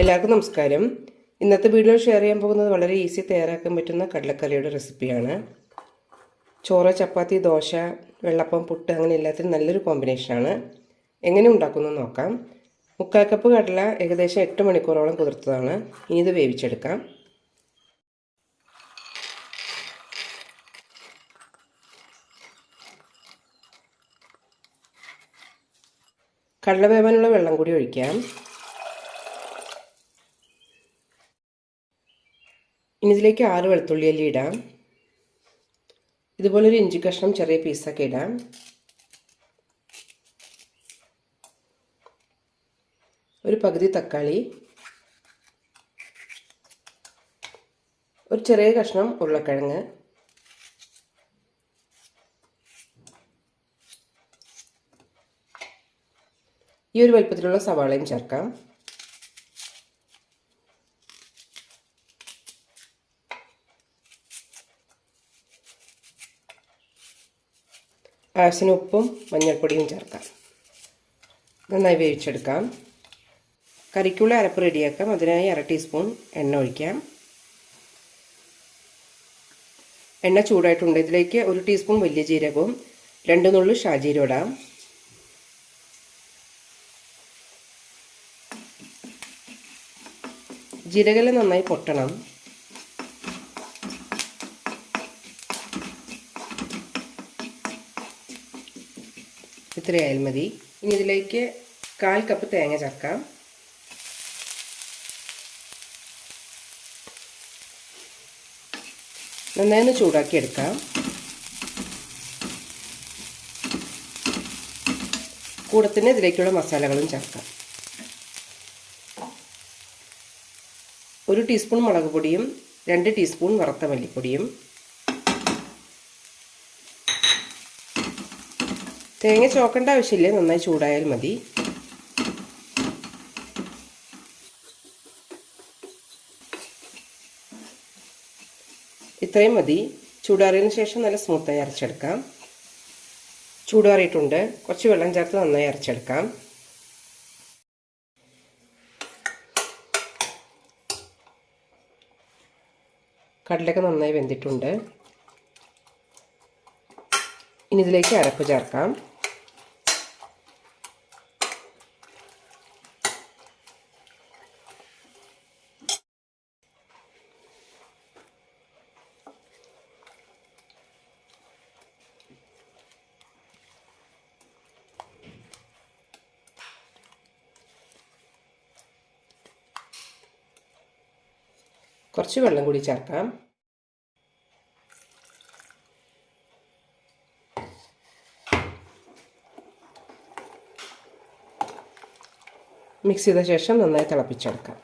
എല്ലാവർക്കും നമസ്കാരം. ഇന്നത്തെ വീഡിയോ ഷെയർ ചെയ്യാൻ പോകുന്നത് വളരെ ഈസി തയ്യാറാക്കാൻ പറ്റുന്ന കടലക്കറിയുടെ റെസിപ്പിയാണ് ചോറ് ചപ്പാത്തി ദോശ വെള്ളപ്പം പുട്ട് അങ്ങനെ എല്ലാത്തിനും നല്ലൊരു കോമ്പിനേഷനാണ് എങ്ങനെ ഉണ്ടാക്കുന്നു നോക്കാം. മുക്കാൽ കപ്പ് കടല ഏകദേശം എട്ട് മണിക്കൂറോളം കുതിർത്തതാണ്. ഇനി ഇത് വേവിച്ചെടുക്കാം. കടല വേവാനുള്ള വെള്ളം കൂടി ഒഴിക്കാം. ഇനി ഇതിലേക്ക് ആറ് വെളുത്തുള്ളി അല്ലി ഇടാം. ഇതുപോലൊരു ഇഞ്ചി കഷ്ണം ചെറിയ പീസൊക്കെ ഇടാം. ഒരു പകുതി തക്കാളി. ഒരു ചെറിയ കഷ്ണം ഉരുളക്കിഴങ്ങ്. ഈ ഒരു വലുപ്പത്തിലുള്ള സവാളയും ചേർക്കാം. ആവശ്യത്തിന് ഉപ്പും മഞ്ഞൾപ്പൊടിയും ചേർക്കാം. നന്നായി വേവിച്ചെടുക്കാം. കറിക്കുള്ള അരപ്പ് റെഡിയാക്കാം. അതിനായി അര ടീസ്പൂൺ എണ്ണ ഒഴിക്കാം. എണ്ണ ചൂടായിട്ടുണ്ട്. ഇതിലേക്ക് ഒരു ടീസ്പൂൺ വലിയ ജീരകവും രണ്ട് നുള്ളു ഷാജീരം ഇടാം. ജീരകെല്ലാം നന്നായി പൊട്ടണം. ഇത്രയായാൽ മതി. ഇനി ഇതിലേക്ക് കാൽ കപ്പ് തേങ്ങ ചേർക്കാം. നന്നായി ഒന്ന് ചൂടാക്കി എടുക്കാം. തന്നെ ഇതിലേക്കുള്ള മസാലകളും ചേർക്കാം. ഒരു ടീസ്പൂൺ മുളക് പൊടിയും രണ്ട് ടീസ്പൂൺ വറുത്ത മല്ലിപ്പൊടിയും തേങ്ങ ചോക്കേണ്ട ആവശ്യമില്ല. നന്നായി ചൂടായാൽ മതി. ഇത്രയും മതി. ചൂടാറിയതിന് ശേഷം നല്ല സ്മൂത്തായി അരച്ചെടുക്കാം. ചൂടാറിയിട്ടുണ്ട്. കുറച്ച് വെള്ളം ചേർത്ത് നന്നായി അരച്ചെടുക്കാം. കടലൊക്കെ നന്നായി വെന്തിട്ടുണ്ട്. ഇനി ഇതിലേക്ക് അരപ്പ് ചേർക്കാം. കുറച്ച് വെള്ളം കൂടി ചേർക്കാം. മിക്സ് ചെയ്ത ശേഷം നന്നായി തിളപ്പിച്ചെടുക്കാം.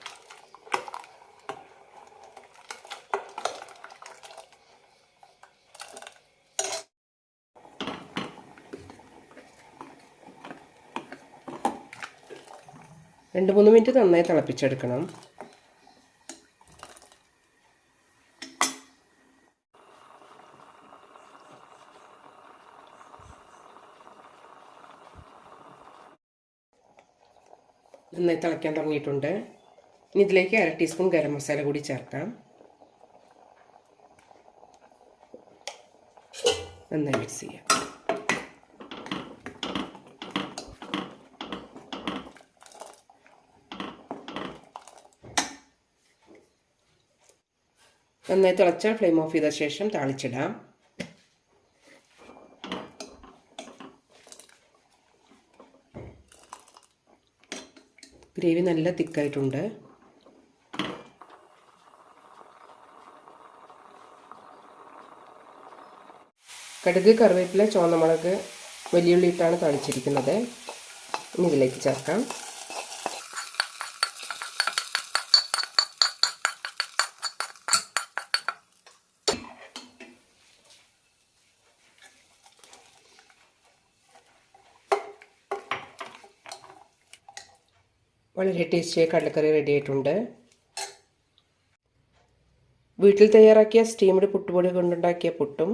രണ്ട് മൂന്ന് മിനിറ്റ് നന്നായി തിളപ്പിച്ചെടുക്കണം. നന്നായി തിളയ്ക്കാൻ തുടങ്ങിയിട്ടുണ്ട്. ഇനി ഇതിലേക്ക് അര ടീസ്പൂൺ ഗരം മസാല കൂടി ചേർക്കാം. നന്നായി മിക്സ് ചെയ്യാം. നന്നായി തിളച്ചാൽ ഫ്ലെയിം ഓഫ് ചെയ്ത ശേഷം താളിച്ചിടാം. ഗ്രേവി നല്ല തിക്കായിട്ടുണ്ട്. കടുക് കറിവേപ്പില ചുവന്നമുളക് വലിയുള്ളി ഇട്ടാണ് തളിച്ചിരിക്കുന്നത്. ഇനി ഇതിലേക്ക് ചേർക്കാം. വളരെ ടേസ്റ്റിയായ കടലക്കറി റെഡി ആയിട്ടുണ്ട്. വീട്ടിൽ തയ്യാറാക്കിയ സ്റ്റീംഡ് പുട്ടുപൊടി കൊണ്ടുണ്ടാക്കിയ പുട്ടും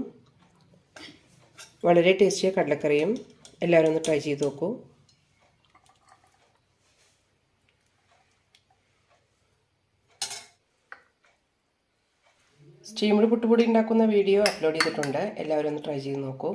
വളരെ ടേസ്റ്റിയായ കടലക്കറിയും എല്ലാവരും ഒന്ന് ട്രൈ ചെയ്ത് നോക്കൂ. സ്റ്റീംഡ് പുട്ടുപൊടി ഉണ്ടാക്കുന്ന വീഡിയോ അപ്ലോഡ് ചെയ്തിട്ടുണ്ട്. എല്ലാവരും ഒന്ന് ട്രൈ ചെയ്ത് നോക്കൂ.